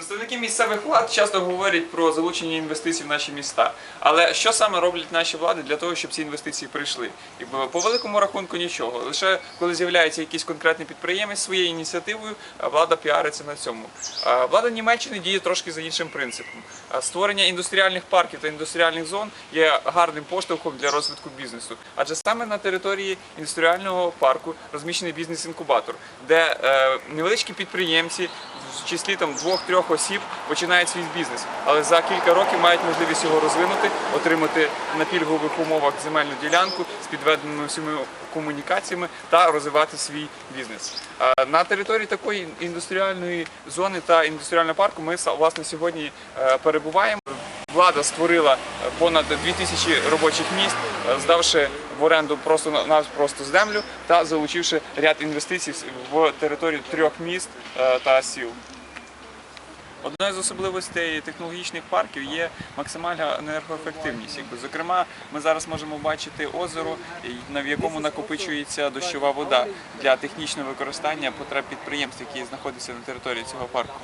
Представники місцевих влад часто говорять про залучення інвестицій в наші міста. Але що саме роблять наші влади для того, щоб ці інвестиції прийшли? Якби по великому рахунку нічого. Лише коли з'являється якийсь конкретний підприємець своєю ініціативою, влада піариться на цьому. Влада Німеччини діє трошки за іншим принципом. Створення індустріальних парків та індустріальних зон є гарним поштовхом для розвитку бізнесу. Адже саме на території індустріального парку розміщений бізнес-інкубатор, де е, невеличкі підприємці в числі там двох-трьох осіб починають свій бізнес, але за кілька років мають можливість його розвинути, отримати на пільгових умовах земельну ділянку з підведеними всіми комунікаціями та розвивати свій бізнес. На території такої індустріальної зони та індустріального парку ми власне сьогодні е, перебуваємо. Влада створила е, понад 2000 робочих місць, е, здавши в оренду просто просто землю та залучивши ряд інвестицій в територію трьох міст е, та сіл. Одною з особливостей технологічних парків є максимальна енергоефективність. Зокрема, ми зараз можемо бачити озеро, в якому накопичується дощова вода для технічного використання потреб підприємств, які знаходяться на території цього парку.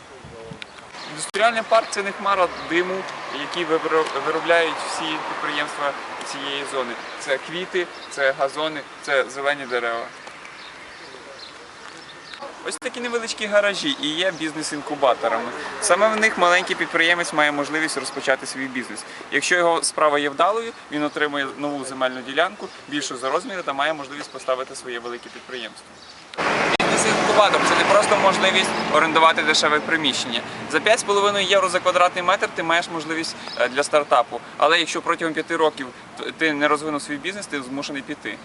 Індустріальний парк це не хмара диму, які виробляють всі підприємства цієї зони. Це квіти, це газони, це зелені дерева. Ось такі невеличкі гаражі і є бізнес-інкубаторами. Саме в них маленький підприємець має можливість розпочати свій бізнес. Якщо його справа є вдалою, він отримує нову земельну ділянку, більшу за розміри та має можливість поставити своє велике підприємство. Бізнес-інкубатор це не просто можливість орендувати дешеве приміщення. За 5,5 євро за квадратний метр ти маєш можливість е, для стартапу. Але якщо протягом 5 років ти не розвинув свій бізнес, ти змушений піти.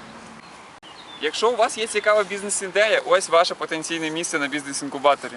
Якщо у вас є цікава бізнес-ідея, ось ваше потенційне місце на бізнес-інкубаторі.